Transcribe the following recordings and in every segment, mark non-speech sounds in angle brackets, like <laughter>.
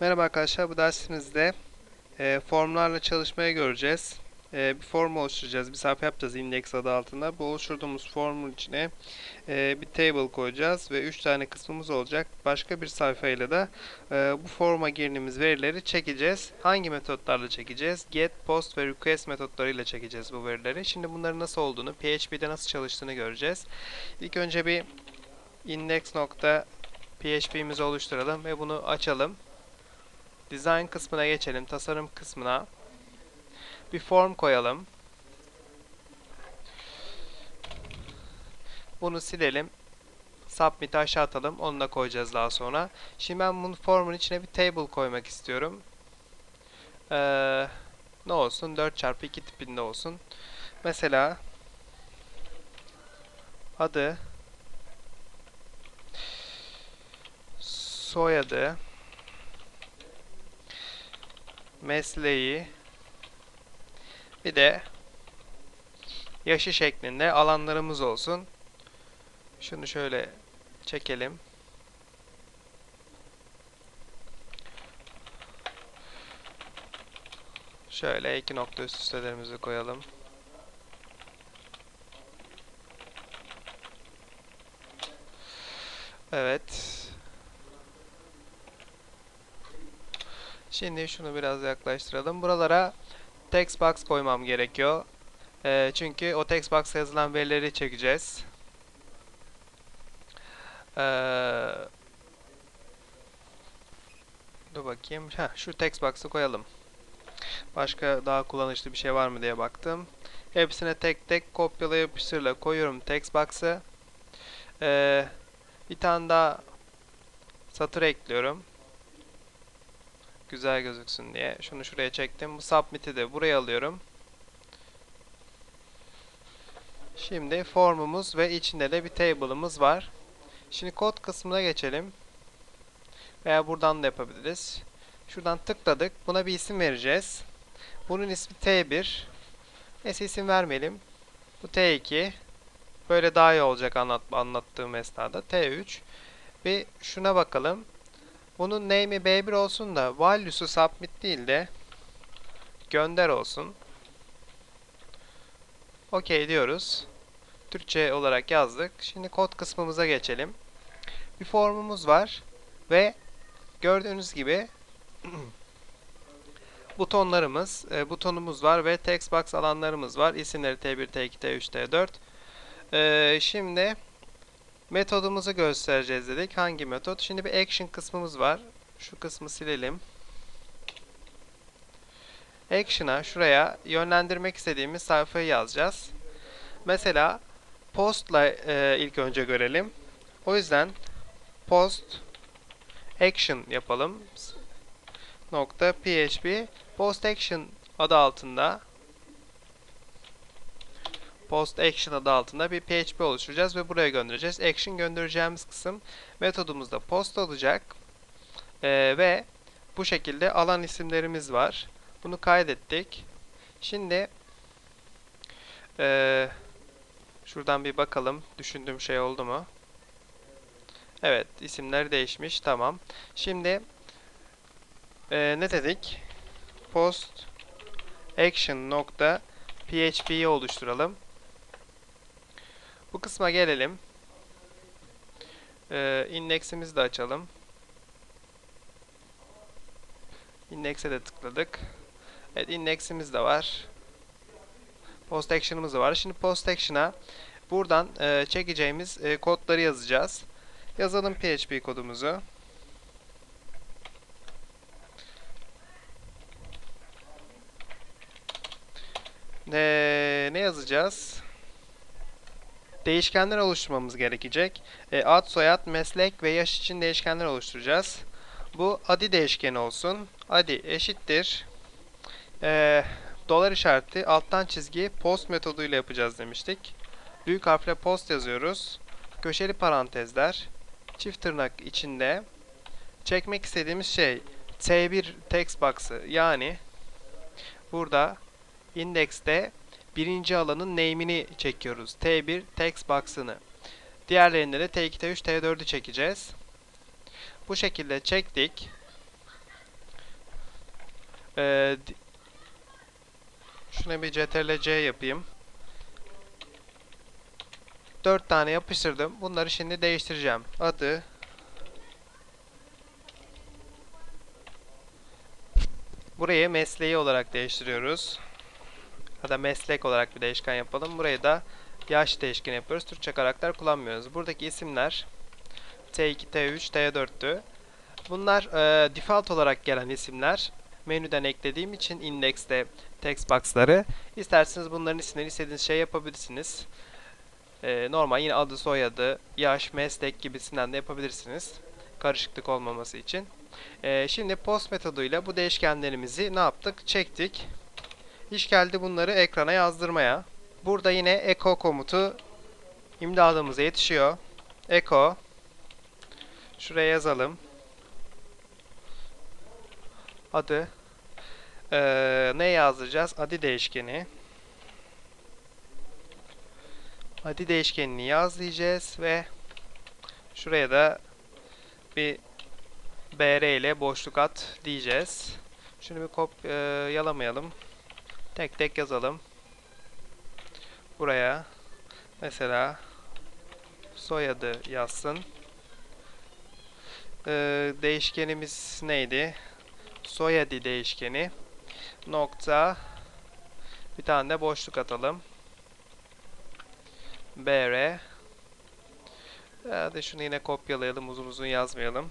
Merhaba arkadaşlar, bu dersimizde e, formlarla çalışmayı göreceğiz. E, bir form oluşturacağız, bir sayfa yapacağız index adı altında. Bu oluşturduğumuz formun içine e, bir table koyacağız ve 3 tane kısmımız olacak. Başka bir sayfayla da e, bu forma girdiğimiz verileri çekeceğiz. Hangi metotlarla çekeceğiz? Get, post ve request metotlarıyla çekeceğiz bu verileri. Şimdi bunların nasıl olduğunu, PHP'de nasıl çalıştığını göreceğiz. İlk önce bir index.php'mizi oluşturalım ve bunu açalım. Design kısmına geçelim. Tasarım kısmına. Bir form koyalım. Bunu silelim. Submit'i aşağı atalım. Onu da koyacağız daha sonra. Şimdi ben bunu formun içine bir table koymak istiyorum. Ee, ne olsun? 4x2 tipinde olsun. Mesela adı soyadı mesleği bir de yaşı şeklinde alanlarımız olsun. Şunu şöyle çekelim. Şöyle iki nokta üst üstelerimizi koyalım. Evet. Şimdi şunu biraz yaklaştıralım. Buralara text box koymam gerekiyor. Ee, çünkü o text box'a yazılan verileri çekeceğiz. Ee, dur bakayım. Heh, şu text box'ı koyalım. Başka daha kullanışlı bir şey var mı diye baktım. Hepsine tek tek kopyala yapıştırla koyuyorum text box'ı. Ee, bir tane daha satır ekliyorum güzel gözüksün diye. Şunu şuraya çektim. Bu submit'i de buraya alıyorum. Şimdi formumuz ve içinde de bir table'ımız var. Şimdi kod kısmına geçelim. Veya buradan da yapabiliriz. Şuradan tıkladık. Buna bir isim vereceğiz. Bunun ismi T1. Neyse isim vermeyelim. Bu T2. Böyle daha iyi olacak anlat anlattığım esnada. T3. Bir şuna bakalım. Bunun name'i B1 olsun da value'su submit değil de gönder olsun. OK diyoruz. Türkçe olarak yazdık. Şimdi kod kısmımıza geçelim. Bir formumuz var ve gördüğünüz gibi <clears throat> butonlarımız, e, butonumuz var ve text box alanlarımız var. İsimleri T1, T2, T3, T4. E, şimdi Metodumuzu göstereceğiz dedik. Hangi metot? Şimdi bir action kısmımız var. Şu kısmı silelim. Action'a şuraya yönlendirmek istediğimiz sayfayı yazacağız. Mesela post'la e, ilk önce görelim. O yüzden post action yapalım. Nokta php post action adı altında post action adı altında bir PHP oluşturacağız ve buraya göndereceğiz. Action göndereceğimiz kısım metodumuzda post olacak. Ee, ve bu şekilde alan isimlerimiz var. Bunu kaydettik. Şimdi ee, şuradan bir bakalım. Düşündüğüm şey oldu mu? Evet, isimler değişmiş. Tamam. Şimdi ee, ne dedik? Post action nokta oluşturalım. Bu kısma gelelim. Ee, indeksimizi de açalım. Index'e de tıkladık. Evet indeksimiz de var. Post action'ımız da var. Şimdi post action'a buradan e, çekeceğimiz e, kodları yazacağız. Yazalım PHP kodumuzu. Ne, ne yazacağız? Değişkenler oluşturmamız gerekecek. E, ad, soyad, meslek ve yaş için değişkenler oluşturacağız. Bu adi değişkeni olsun. Adi eşittir. E, dolar işareti alttan çizgi post metoduyla yapacağız demiştik. Büyük harfle post yazıyoruz. Köşeli parantezler. Çift tırnak içinde. Çekmek istediğimiz şey T1 text box'ı yani burada indekste birinci alanın name'ini çekiyoruz. T1 text box'ını. Diğerlerinde de T2, T3, T4'ü çekeceğiz. Bu şekilde çektik. Ee, şuna bir ctrl C yapayım. 4 tane yapıştırdım. Bunları şimdi değiştireceğim. Adı Burayı mesleği olarak değiştiriyoruz. Da meslek olarak bir değişken yapalım. Burayı da yaş değişken yapıyoruz. Türkçe karakter kullanmıyoruz. Buradaki isimler T2, T3, T4'tü. Bunlar e, default olarak gelen isimler. Menüden eklediğim için index'te text box'ları. İsterseniz bunların isimlerini istediğiniz şey yapabilirsiniz. E, normal yine adı, soyadı, yaş, meslek gibisinden de yapabilirsiniz. Karışıklık olmaması için. E, şimdi post metoduyla bu değişkenlerimizi ne yaptık? Çektik. İş geldi bunları ekrana yazdırmaya. Burada yine echo komutu imdadımıza yetişiyor. Echo Şuraya yazalım. Adı. Ee, ne yazdıracağız? Adı değişkeni. Adı değişkenini yaz diyeceğiz ve şuraya da bir br ile boşluk at diyeceğiz. Şunu bir kopyalamayalım. Tek tek yazalım. Buraya mesela soyadı yazsın. Ee, değişkenimiz neydi? Soyadı değişkeni. Nokta. Bir tane de boşluk atalım. br. Hadi şunu yine kopyalayalım. Uzun uzun yazmayalım.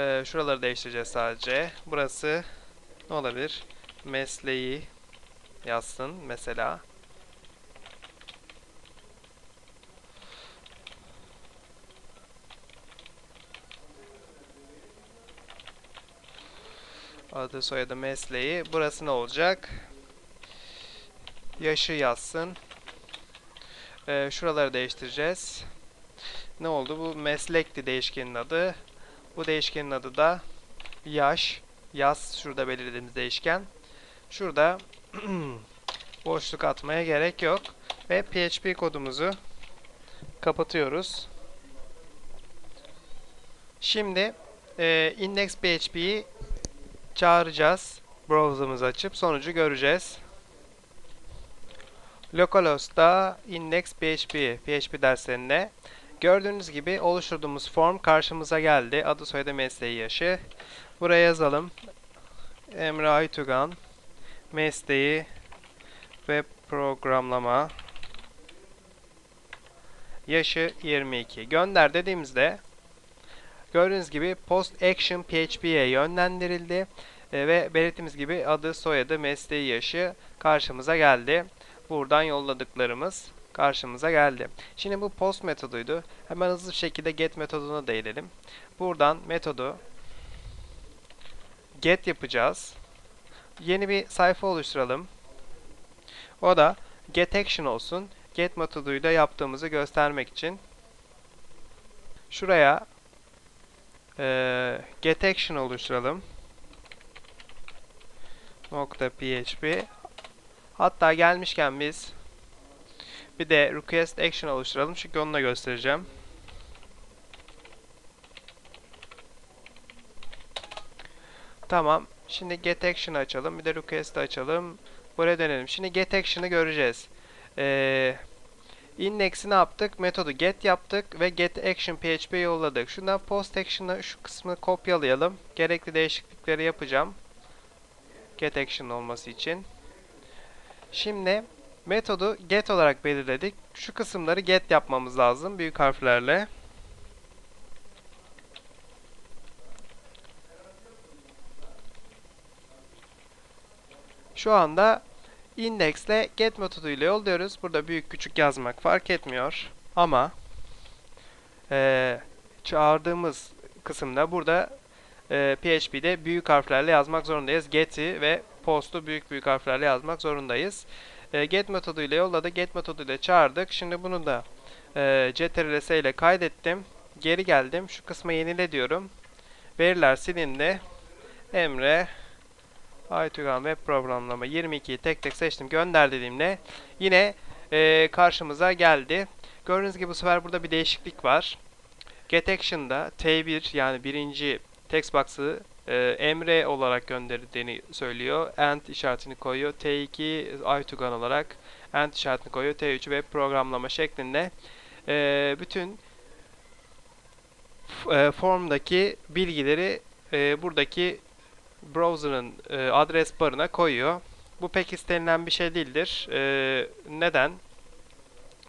Ee, şuraları değiştireceğiz sadece. Burası ne olabilir? Mesleği yazsın mesela. Adı soyadı mesleği. Burası ne olacak? Yaşı yazsın. Ee, şuraları değiştireceğiz. Ne oldu? Bu meslekti değişkenin adı. Bu değişkenin adı da yaş. Yaz şurada belirlediğimiz değişken. Şurada <clears throat> boşluk atmaya gerek yok. Ve PHP kodumuzu kapatıyoruz. Şimdi e, index PHP'yi çağıracağız. Browser'ımızı açıp sonucu göreceğiz. Localhost'ta index PHP, derslerinde gördüğünüz gibi oluşturduğumuz form karşımıza geldi. Adı soyadı mesleği yaşı. Buraya yazalım. Emre Aytugan mesleği ve programlama yaşı 22. Gönder dediğimizde gördüğünüz gibi post action PHP'ye yönlendirildi e, ve belirttiğimiz gibi adı, soyadı, mesleği, yaşı karşımıza geldi. Buradan yolladıklarımız karşımıza geldi. Şimdi bu post metoduydu. Hemen hızlı bir şekilde get metoduna değinelim. Buradan metodu get yapacağız. Yeni bir sayfa oluşturalım. O da get action olsun. Get metoduyla yaptığımızı göstermek için. Şuraya e, get action oluşturalım. Php. Hatta gelmişken biz bir de request action oluşturalım çünkü onu da göstereceğim. Tamam. Şimdi get action'ı açalım. Bir de request'ı açalım. Buraya dönelim. Şimdi get action'ı göreceğiz. Ee, index'i ne yaptık? Metodu get yaptık ve get action php yolladık. Şundan post action'ı şu kısmını kopyalayalım. Gerekli değişiklikleri yapacağım. Get action olması için. Şimdi metodu get olarak belirledik. Şu kısımları get yapmamız lazım büyük harflerle. Şu anda index ile get metoduyla yolluyoruz. Burada büyük küçük yazmak fark etmiyor. Ama e, çağırdığımız kısımda burada e, PHP'de büyük harflerle yazmak zorundayız. Get'i ve post'u büyük büyük harflerle yazmak zorundayız. E, get metoduyla yolladı. Get metoduyla çağırdık. Şimdi bunu da e, ctrls ile kaydettim. Geri geldim. Şu kısmı yenile diyorum. Veriler silindi. Emre Aytugan web programlama 22'yi tek tek seçtim. Gönder dediğimde yine e, karşımıza geldi. Gördüğünüz gibi bu sefer burada bir değişiklik var. Get Action'da T1 yani birinci text box'ı e, emre olarak gönderdiğini söylüyor. And işaretini koyuyor. T2 Aytugan olarak and işaretini koyuyor. T3 web programlama şeklinde e, bütün formdaki bilgileri e, buradaki browser'ın e, adres barına koyuyor. Bu pek istenilen bir şey değildir. E, neden?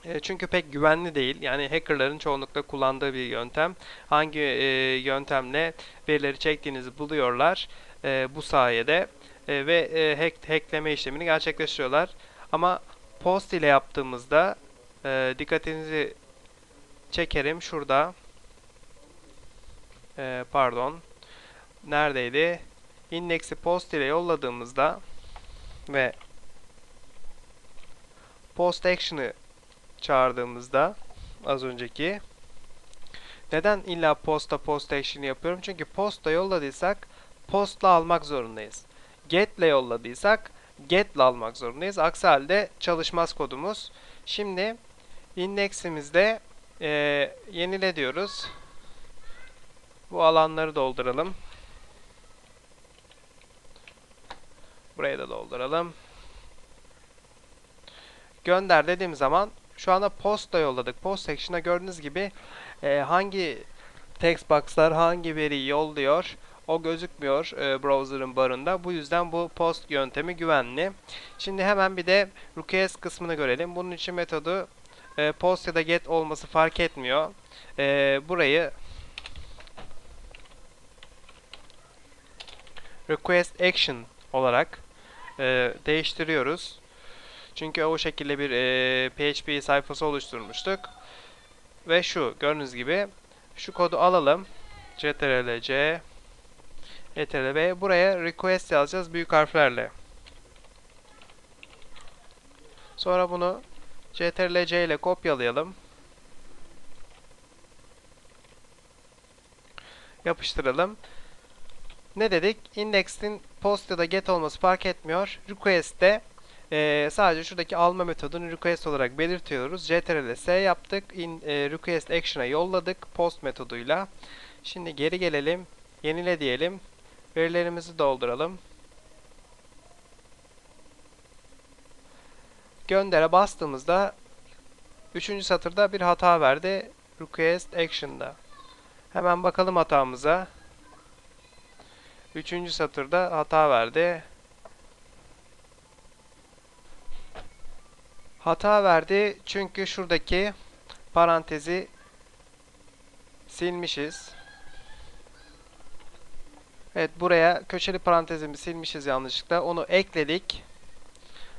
E, çünkü pek güvenli değil. Yani hackerların çoğunlukla kullandığı bir yöntem. Hangi e, yöntemle verileri çektiğinizi buluyorlar e, bu sayede e, ve e, hack, hackleme işlemini gerçekleştiriyorlar. Ama post ile yaptığımızda e, dikkatinizi çekerim şurada. E, pardon. Neredeydi? Index'i post ile yolladığımızda ve post action'ı çağırdığımızda az önceki neden illa posta post action yapıyorum? Çünkü posta yolladıysak postla almak zorundayız. Get ile yolladıysak get ile almak zorundayız. Aksi halde çalışmaz kodumuz. Şimdi indeksimizde e, yenile diyoruz. Bu alanları dolduralım. Burayı da dolduralım. Gönder dediğim zaman şu anda posta yolladık. Post section'a gördüğünüz gibi e, hangi text box'lar hangi veriyi yolluyor o gözükmüyor e, browser'ın barında. Bu yüzden bu post yöntemi güvenli. Şimdi hemen bir de request kısmını görelim. Bunun için metodu e, post ya da get olması fark etmiyor. E, burayı request action olarak e, değiştiriyoruz. Çünkü o şekilde bir e, PHP sayfası oluşturmuştuk. Ve şu gördüğünüz gibi şu kodu alalım. ctrl-c ctrl-v buraya request yazacağız büyük harflerle. Sonra bunu ctrl-c ile kopyalayalım. Yapıştıralım. Ne dedik? Index'in post ya da get olması fark etmiyor. Request'te ee, sadece şuradaki alma metodunu request olarak belirtiyoruz. Ctrl S yaptık. In, e, request action'a yolladık post metoduyla. Şimdi geri gelelim. Yenile diyelim. Verilerimizi dolduralım. Göndere bastığımızda 3. satırda bir hata verdi. Request action'da. Hemen bakalım hatamıza. 3. satırda hata verdi. Hata verdi çünkü şuradaki parantezi silmişiz. Evet buraya köşeli parantezimi silmişiz yanlışlıkla. Onu ekledik.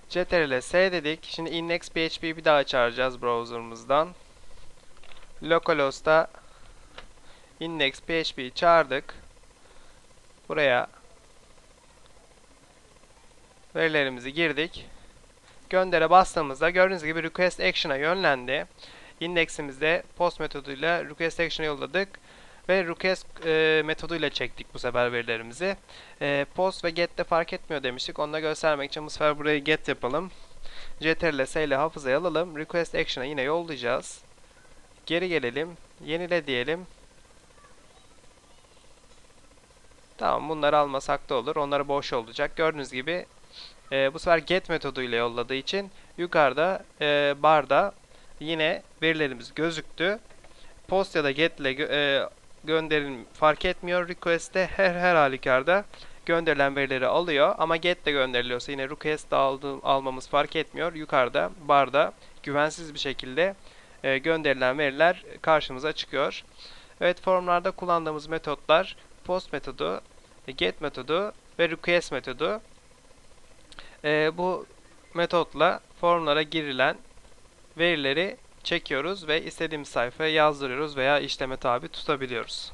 Ctrl S dedik. Şimdi index PHP bir daha çağıracağız browser'ımızdan. Localhost'ta index PHP çağırdık. Buraya verilerimizi girdik göndere bastığımızda gördüğünüz gibi request action'a yönlendi. İndeksimizde post metoduyla request action'a yolladık ve request e, metoduyla çektik bu sefer verilerimizi. E, post ve get'te fark etmiyor demiştik. Onu da göstermek için bu sefer burayı get yapalım. ctrl s ile hafızaya alalım. Request action'a yine yollayacağız. Geri gelelim. Yenile diyelim. Tamam bunları almasak da olur. Onları boş olacak. Gördüğünüz gibi e, bu sefer get metoduyla yolladığı için yukarıda e, barda yine verilerimiz gözüktü. Post ya da get ile gö e, gönderim fark etmiyor. Request'te her her halükarda gönderilen verileri alıyor ama get de gönderiliyorsa yine request de aldı, almamız fark etmiyor. Yukarıda barda güvensiz bir şekilde e, gönderilen veriler karşımıza çıkıyor. Evet formlarda kullandığımız metotlar post metodu, get metodu ve request metodu. E, bu metotla formlara girilen verileri çekiyoruz ve istediğimiz sayfaya yazdırıyoruz veya işleme tabi tutabiliyoruz.